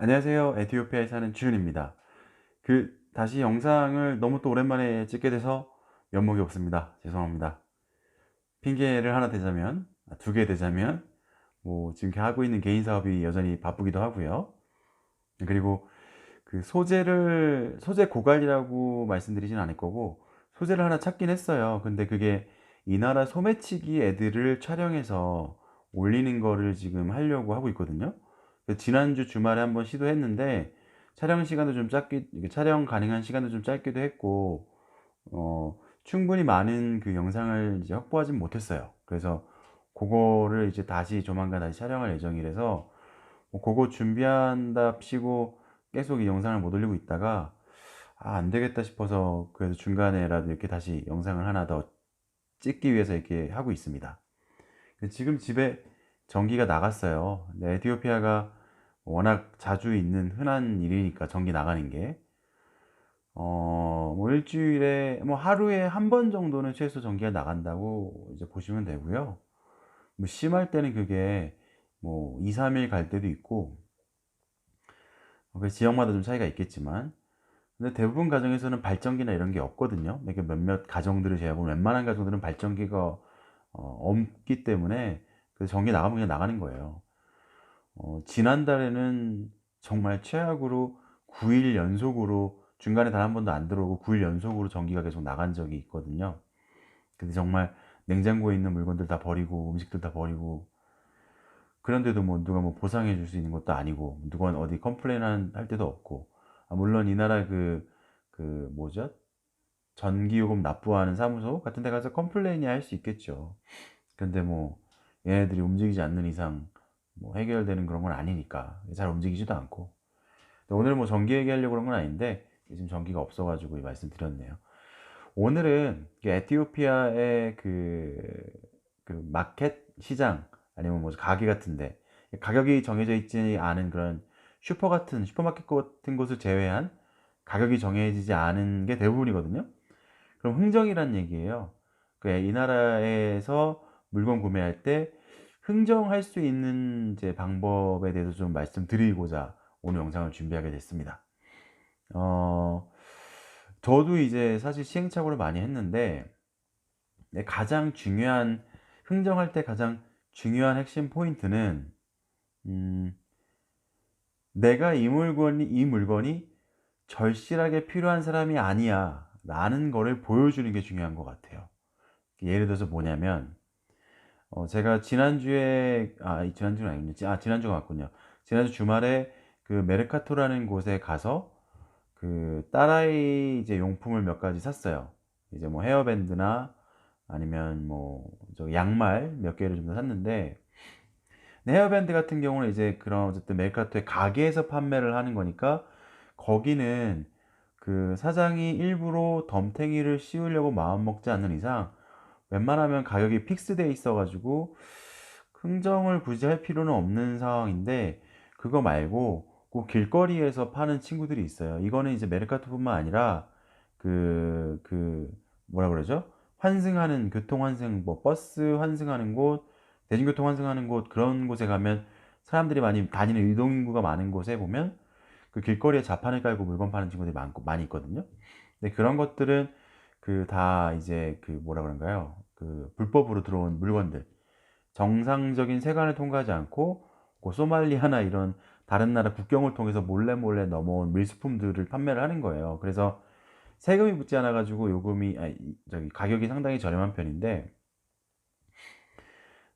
안녕하세요. 에티오피아에 사는 주윤입니다. 그 다시 영상을 너무 또 오랜만에 찍게 돼서 면목이 없습니다. 죄송합니다. 핑계를 하나 대자면 아, 두개 대자면 뭐 지금 하고 있는 개인 사업이 여전히 바쁘기도 하고요. 그리고 그 소재를 소재 고갈이라고 말씀드리진 않을 거고 소재를 하나 찾긴 했어요. 근데 그게 이 나라 소매치기 애들을 촬영해서 올리는 거를 지금 하려고 하고 있거든요. 지난주 주말에 한번 시도했는데 촬영 시간도 좀 짧기 촬영 가능한 시간도 좀 짧기도 했고 어, 충분히 많은 그 영상을 이제 확보하진 못했어요. 그래서 그거를 이제 다시 조만간 다시 촬영할 예정이라서 뭐 그거 준비한답시고 계속 이 영상을 못 올리고 있다가 아, 안 되겠다 싶어서 그래서 중간에라도 이렇게 다시 영상을 하나 더 찍기 위해서 이렇게 하고 있습니다. 지금 집에 전기가 나갔어요. 네, 에티오피아가 워낙 자주 있는 흔한 일이니까 전기 나가는 게. 어, 뭐 일주일에, 뭐 하루에 한 번 정도는 최소 전기가 나간다고 이제 보시면 되고요. 뭐 심할 때는 그게 뭐 2, 3일 갈 때도 있고, 그 지역마다 좀 차이가 있겠지만, 근데 대부분 가정에서는 발전기나 이런 게 없거든요. 이렇게 몇몇 가정들을 제외하고 웬만한 가정들은 발전기가 어, 없기 때문에 그 전기 나가면 그냥 나가는 거예요. 어, 지난달에는 정말 최악으로 9일 연속으로 중간에 단 한 번도 안 들어오고 9일 연속으로 전기가 계속 나간 적이 있거든요. 근데 정말 냉장고에 있는 물건들 다 버리고 음식들 다 버리고 그런데도 뭐 누가 뭐 보상해 줄 수 있는 것도 아니고 누가 어디 컴플레인 할 때도 없고 아, 물론 이 나라 그, 그 뭐죠? 전기요금 납부하는 사무소 같은 데 가서 컴플레인이 할 수 있겠죠. 근데 뭐 얘네들이 움직이지 않는 이상 뭐 해결되는 그런 건 아니니까 잘 움직이지도 않고 오늘 뭐 전기 얘기하려고 그런 건 아닌데 지금 전기가 없어가지고 말씀드렸네요. 오늘은 에티오피아의 그, 그 마켓 시장 아니면 뭐 가게 같은데 가격이 정해져 있지 않은 그런 슈퍼 같은 슈퍼마켓 같은 곳을 제외한 가격이 정해지지 않은 게 대부분이거든요. 그럼 흥정이란 얘기예요. 그 이 나라에서 물건 구매할 때 흥정할 수 있는 이제 방법에 대해서 좀 말씀드리고자 오늘 영상을 준비하게 됐습니다. 어, 저도 이제 사실 시행착오를 많이 했는데 네, 가장 중요한 흥정할 때 가장 중요한 핵심 포인트는 음, 내가 이 물건이 이 물건이 절실하게 필요한 사람이 아니야 라는 거를 보여주는 게 중요한 것 같아요. 예를 들어서 뭐냐면 어, 제가 지난주에, 아, 지난주는 아니군요. 아, 지난주가 맞군요. 지난주 주말에 그 메르카토라는 곳에 가서 그 딸아이 이제 용품을 몇 가지 샀어요. 이제 뭐 헤어밴드나 아니면 뭐 저 양말 몇 개를 좀 샀는데 헤어밴드 같은 경우는 이제 그런 어쨌든 메르카토의 가게에서 판매를 하는 거니까 거기는 그 사장이 일부러 덤탱이를 씌우려고 마음 먹지 않는 이상 웬만하면 가격이 픽스돼 있어가지고 흥정을 굳이 할 필요는 없는 상황인데 그거 말고 꼭 길거리에서 파는 친구들이 있어요. 이거는 이제 메르카토뿐만 아니라 그, 그, 뭐라 그러죠? 환승하는, 교통 환승, 뭐, 버스 환승하는 곳, 대중교통 환승하는 곳, 그런 곳에 가면 사람들이 많이 다니는 이동인구가 많은 곳에 보면 그 길거리에 자판을 깔고 물건 파는 친구들이 많고, 많이 있거든요. 근데 그런 것들은 그 다 이제 그 뭐라 그런가요? 그 불법으로 들어온 물건들 정상적인 세관을 통과하지 않고 그 소말리아나 이런 다른 나라 국경을 통해서 몰래 몰래 넘어온 밀수품들을 판매를 하는 거예요. 그래서 세금이 붙지 않아 가지고 요금이 아니, 저기 가격이 상당히 저렴한 편인데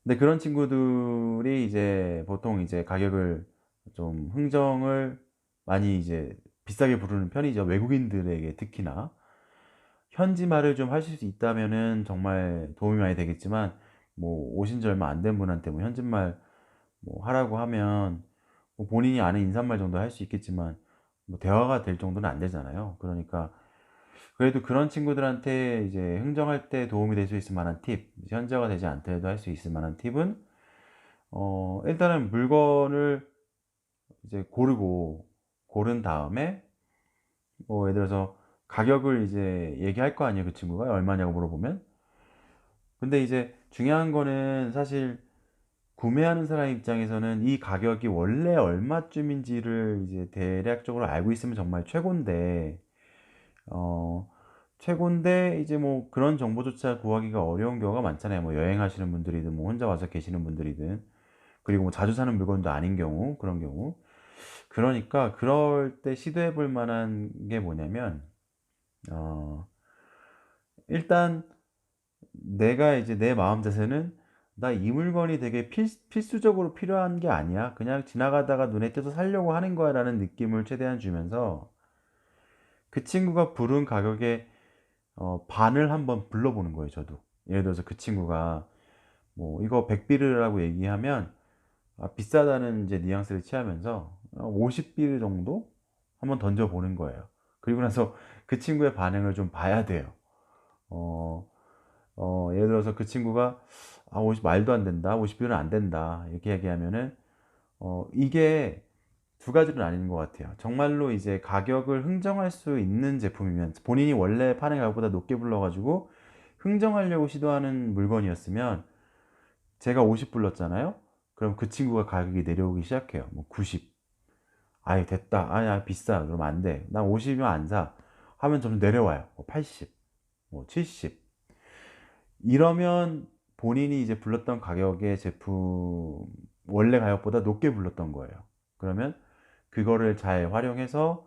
근데 그런 친구들이 이제 보통 이제 가격을 좀 흥정을 많이 이제 비싸게 부르는 편이죠. 외국인들에게 특히나. 현지 말을 좀 하실 수 있다면은 정말 도움이 많이 되겠지만 뭐 오신 지 얼마 안 된 분한테 뭐 현지말 뭐 하라고 하면 뭐 본인이 아는 인사말 정도 할 수 있겠지만 뭐 대화가 될 정도는 안 되잖아요. 그러니까 그래도 그런 친구들한테 이제 흥정할 때 도움이 될 수 있을 만한 팁, 현지화가 되지 않더라도 할 수 있을 만한 팁은 어 일단은 물건을 이제 고르고 고른 다음에 뭐 예를 들어서 가격을 이제 얘기할 거 아니에요, 그 친구가. 얼마냐고 물어보면. 근데 이제 중요한 거는 사실 구매하는 사람 입장에서는 이 가격이 원래 얼마쯤인지를 이제 대략적으로 알고 있으면 정말 최고인데, 어, 최고인데 이제 뭐 그런 정보조차 구하기가 어려운 경우가 많잖아요. 뭐 여행하시는 분들이든 뭐 혼자 와서 계시는 분들이든 그리고 뭐 자주 사는 물건도 아닌 경우 그런 경우 그러니까 그럴 때 시도해 볼 만한 게 뭐냐면 어 일단 내가 이제 내 마음 자세는 나 이 물건이 되게 필, 필수적으로 필요한 게 아니야. 그냥 지나가다가 눈에 띄어서 살려고 하는 거야 라는 느낌을 최대한 주면서 그 친구가 부른 가격의 어, 반을 한번 불러보는 거예요, 저도. 예를 들어서 그 친구가 뭐 이거 100비르라고 얘기하면 아, 비싸다는 이제 뉘앙스를 취하면서 50비르 정도 한번 던져보는 거예요. 그리고 나서 그 친구의 반응을 좀 봐야 돼요. 어, 어, 예를 들어서 그 친구가 아, 50 말도 안 된다. 50비르는 안 된다. 이렇게 얘기하면은 어, 이게 두 가지로 나뉘는 것 같아요. 정말로 이제 가격을 흥정할 수 있는 제품이면 본인이 원래 파는 가격보다 높게 불러가지고 흥정하려고 시도하는 물건이었으면 제가 50 불렀잖아요. 그럼 그 친구가 가격이 내려오기 시작해요. 뭐 90. 아예 됐다. 아야 비싸. 그러면 안 돼. 난 50이면 안 사. 하면 좀 내려와요. 뭐 80, 뭐 70. 이러면 본인이 이제 불렀던 가격의 제품 원래 가격보다 높게 불렀던 거예요. 그러면 그거를 잘 활용해서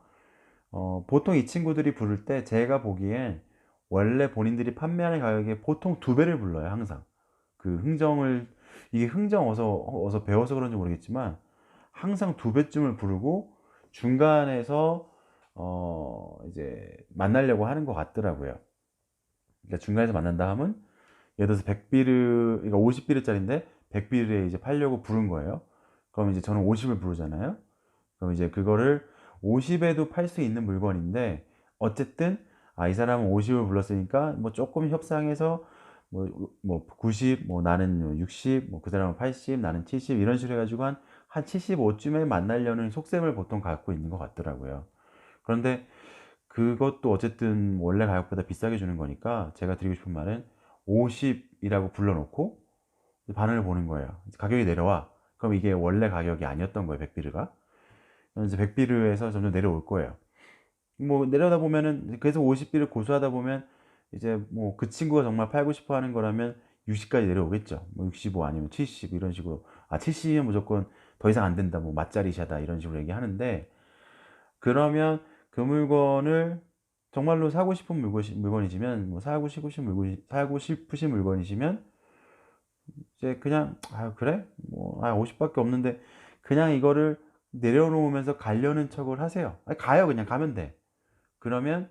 어, 보통 이 친구들이 부를 때 제가 보기엔 원래 본인들이 판매하는 가격에 보통 두 배를 불러요 항상 그 흥정을 이게 흥정 어서 어서 배워서 그런지 모르겠지만 항상 두 배쯤을 부르고 중간에서 어 이제 만나려고 하는 것 같더라고요. 그러니까 중간에서 만난다 하면 예를 들어서 100비르 그러니까 50비르짜리인데 100비르에 이제 팔려고 부른 거예요. 그럼 이제 저는 50을 부르잖아요. 그럼 이제 그거를 50에도 팔 수 있는 물건인데 어쨌든 아, 이 사람은 50을 불렀으니까 뭐 조금 협상해서 뭐, 뭐 90, 뭐 나는 60, 뭐 그 사람은 80, 나는 70 이런 식으로 해가지고 한, 한 75쯤에 만나려는 속셈을 보통 갖고 있는 것 같더라고요. 그런데 그것도 어쨌든 원래 가격보다 비싸게 주는 거니까 제가 드리고 싶은 말은 50이라고 불러놓고 반응을 보는 거예요. 가격이 내려와. 그럼 이게 원래 가격이 아니었던 거예요, 백비르가. 이제 100비르에서 점점 내려올 거예요. 뭐 내려다 보면은 계속 50비를 고수하다 보면 이제 뭐 그 친구가 정말 팔고 싶어 하는 거라면 60까지 내려오겠죠. 뭐 65 아니면 70 이런 식으로 아 70이면 무조건 더 이상 안 된다. 뭐 맛자리샤다 이런 식으로 얘기하는데 그러면 그 물건을 정말로 사고 싶은 물건 이시면 뭐 사고 싶으신 물건 사고 싶으신 물건이시면 이제 그냥 아 그래 뭐아 50밖에 없는데 그냥 이거를 내려놓으면서 가려는 척을 하세요. 아니, 가요. 그냥 가면 돼. 그러면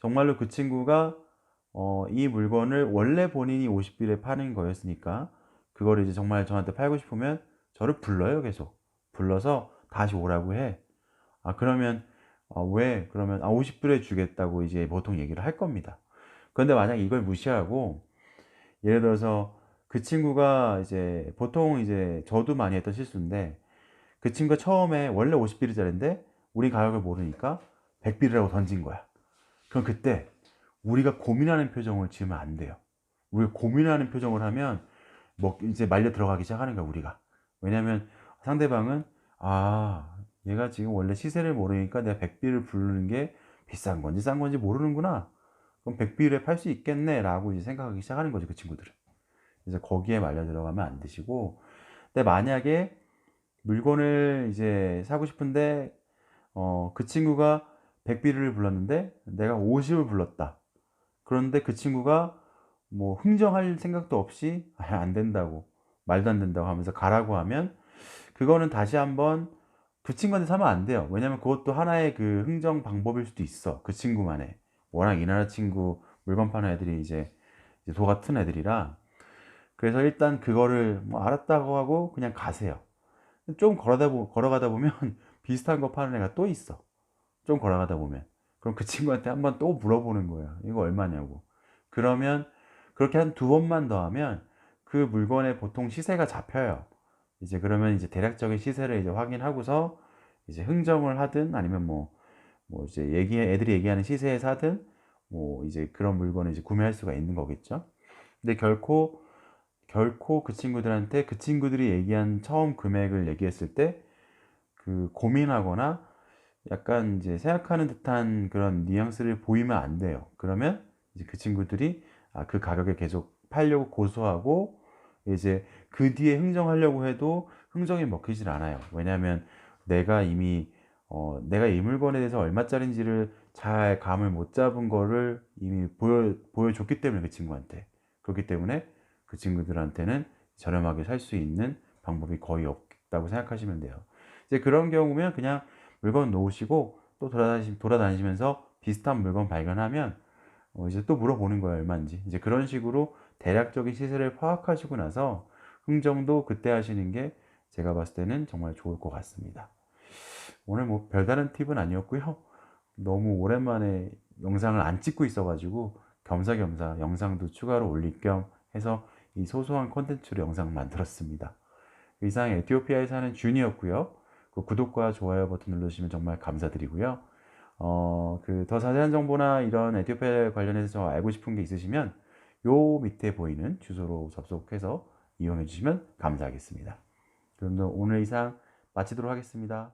정말로 그 친구가 어, 이 물건을 원래 본인이 50빌에 파는 거였으니까 그거를 이제 정말 저한테 팔고 싶으면 저를 불러요. 계속. 불러서 다시 오라고 해. 아, 그러면 어, 왜? 그러면 아, 50불에 주겠다고 이제 보통 얘기를 할 겁니다. 그런데 만약 이걸 무시하고 예를 들어서 그 친구가 이제 보통 이제 저도 많이 했던 실수인데 그 친구가 처음에 원래 50비르짜리인데 우리 가격을 모르니까 100비르라고 던진 거야. 그럼 그때 우리가 고민하는 표정을 지으면 안 돼요. 우리가 고민하는 표정을 하면 뭐 이제 말려 들어가기 시작하는 거야 우리가. 왜냐면 상대방은 아 얘가 지금 원래 시세를 모르니까 내가 100비를 부르는 게 비싼 건지 싼 건지 모르는구나. 그럼 100비에 팔수 있겠네 라고 이제 생각하기 시작하는 거죠 그 친구들은. 그래서 거기에 말려 들어가면 안 되시고 근데 만약에 물건을 이제 사고 싶은데 어, 그 친구가 100비를 불렀는데 내가 50을 불렀다. 그런데 그 친구가 뭐 흥정할 생각도 없이 아, 안 된다고 말도 안 된다고 하면서 가라고 하면 그거는 다시 한번 그 친구한테 사면 안 돼요. 왜냐면 그것도 하나의 그 흥정 방법일 수도 있어. 그 친구만의. 워낙 이 나라 친구 물건 파는 애들이 이제, 도 같은 애들이라 그래서 일단 그거를 뭐 알았다고 하고 그냥 가세요. 좀 걸어다 보, 걸어가다 보면 비슷한 거 파는 애가 또 있어. 좀 걸어가다 보면. 그럼 그 친구한테 한번 또 물어보는 거야. 이거 얼마냐고. 그러면 그렇게 한 두 번만 더 하면 그 물건의 보통 시세가 잡혀요. 이제 그러면 이제 대략적인 시세를 이제 확인하고서 이제 흥정을 하든 아니면 뭐, 뭐 이제 얘기, 애들이 얘기하는 시세에 사든 뭐 이제 그런 물건을 이제 구매할 수가 있는 거겠죠. 근데 결코 결코 그 친구들한테 그 친구들이 얘기한 처음 금액을 얘기했을 때 그 고민하거나 약간 이제 생각하는 듯한 그런 뉘앙스를 보이면 안 돼요. 그러면 이제 그 친구들이 아, 그 가격에 계속 팔려고 고소하고 이제 그 뒤에 흥정하려고 해도 흥정이 먹히질 않아요. 왜냐하면 내가 이미 어, 내가 이 물건에 대해서 얼마짜리인지를 잘 감을 못 잡은 거를 이미 보여, 보여줬기 때문에 그 친구한테. 그렇기 때문에 그 친구들한테는 저렴하게 살 수 있는 방법이 거의 없다고 생각하시면 돼요. 이제 그런 경우면 그냥 물건 놓으시고 또 돌아다니, 돌아다니시면서 비슷한 물건 발견하면 어, 이제 또 물어보는 거예요 얼마인지 이제 그런 식으로 대략적인 시세를 파악하시고 나서 흥정도 그때 하시는 게 제가 봤을 때는 정말 좋을 것 같습니다. 오늘 뭐 별다른 팁은 아니었고요. 너무 오랜만에 영상을 안 찍고 있어 가지고 겸사겸사 영상도 추가로 올릴 겸 해서 이 소소한 콘텐츠로 영상 만들었습니다. 이상 에티오피아에 사는 준이었고요. 그 구독과 좋아요 버튼 눌러주시면 정말 감사드리고요. 어, 그 더 자세한 정보나 이런 에티오피아 관련해서 알고 싶은 게 있으시면 요 밑에 보이는 주소로 접속해서 이용해 주시면 감사하겠습니다. 그럼 오늘 이상 마치도록 하겠습니다.